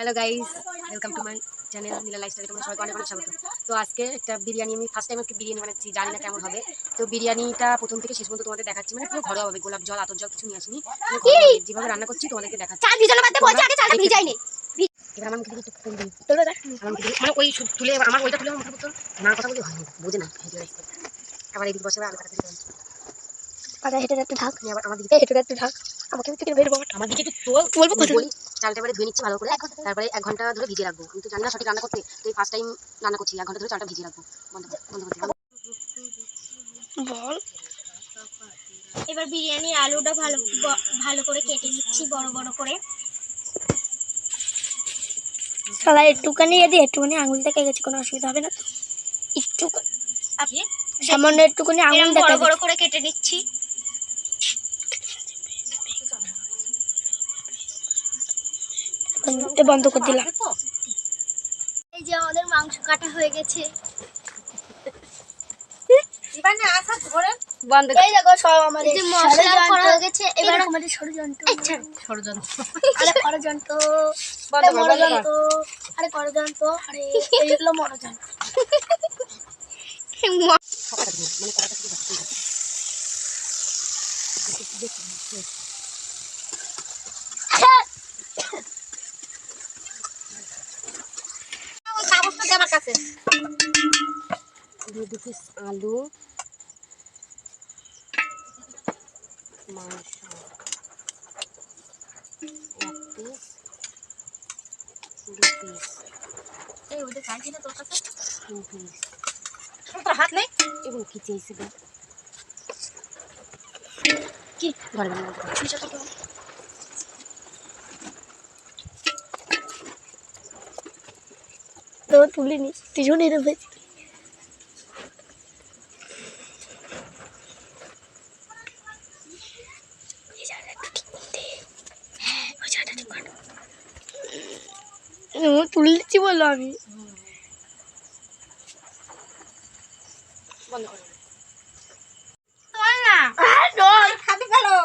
Hello guys welcome to my channel Neela লাইফস্টাইলে তোমরা সবাইকে অনেক অনেক স্বাগত। তো আজকে একটা বিরিয়ানি আমি ফার্স্ট টাইম আজকে বিরিয়ানি বানাচ্ছি জানি না কেমন হবে। তো বিরিয়ানিটা প্রথম থেকে শেষ পর্যন্ত তোমাদের দেখাচ্ছি মানে পুরো ঘরোয়া হবে গোলাপ জল আতর জল কিছু নিয়ে আসিনি। যেভাবে রান্না করছি তোমাদেরকে দেখাচ্ছি। চাল ভিজানো বাদ দিয়ে বলছে আগে চালটা ভিজাই নে এবার আমার একটু মানে ওই তুলে আমার ওইটা তুলে না কথা বলি হয় না বোঝে আবার এদিকে বসে আলু কাটা আগে হেঁটে একটু ঢাক। তুমি আবার আমার দিকে হেঁটে একটু ঢাক। আমাকে থেকে আমার দিকে একটু তোল। বলব কথা বলি চালটা এবারে ধুয়ে নিচ্ছি ভালো করে। তারপরে এক ঘণ্টা ধরে ভিজিয়ে রাখব। আমি তো জানি না সঠিক রান্না করতে। তো এই ফার্স্ট টাইম রান্না করছি। এক ঘণ্টা ধরে চালটা ভিজিয়ে রাখব। বন্ধ কর, বন্ধ করতে বল। এবার বিরিয়ানির আলুটা ভালো ভালো করে কেটে নিচ্ছি বড় বড় করে। শালা একটুখানি যদি একটুখানি আঙুল দেখা গেছে কোনো অসুবিধা হবে না একটু আপনি সামান্য একটুখানি আঙুল দেখা বড় বড় করে কেটে নিচ্ছি। বন্ধ করে দিলাম। এই যে আমাদের মাংস কাটা হয়ে গেছে। বন্ধ এই দেখো সব আমাদের এই যে মশলা করা হয়ে গেছে এবার এবার আমাদের ষড়যন্ত্র ষড়যন্ত্র আরে ষড়যন্ত্র বন্ধ আরে কর, বন্ধ কর। ষড়যন্ত্র আরে ষড়যন্ত্র আরে এইগুলো ষড়যন্ত্র কথাটা দিন, মানে কথাটা শুধু দেখো, ঠিক আছে। কাগজটা আমার কাছে। দিয়ে দু পিস আলু। মাংস। এক পিস দু পিস এই ওদের না তোর কাছে? তিন পিস তোর হাত নেই? এবং কি চেয়েছিল কি? ঘরে ঘরে বলতে পারো। তো তুলিনি দুজনে নেবে তুলে দিচ্ছি বলল আমি বন্ধ করো। তোর না হাতে ফেলো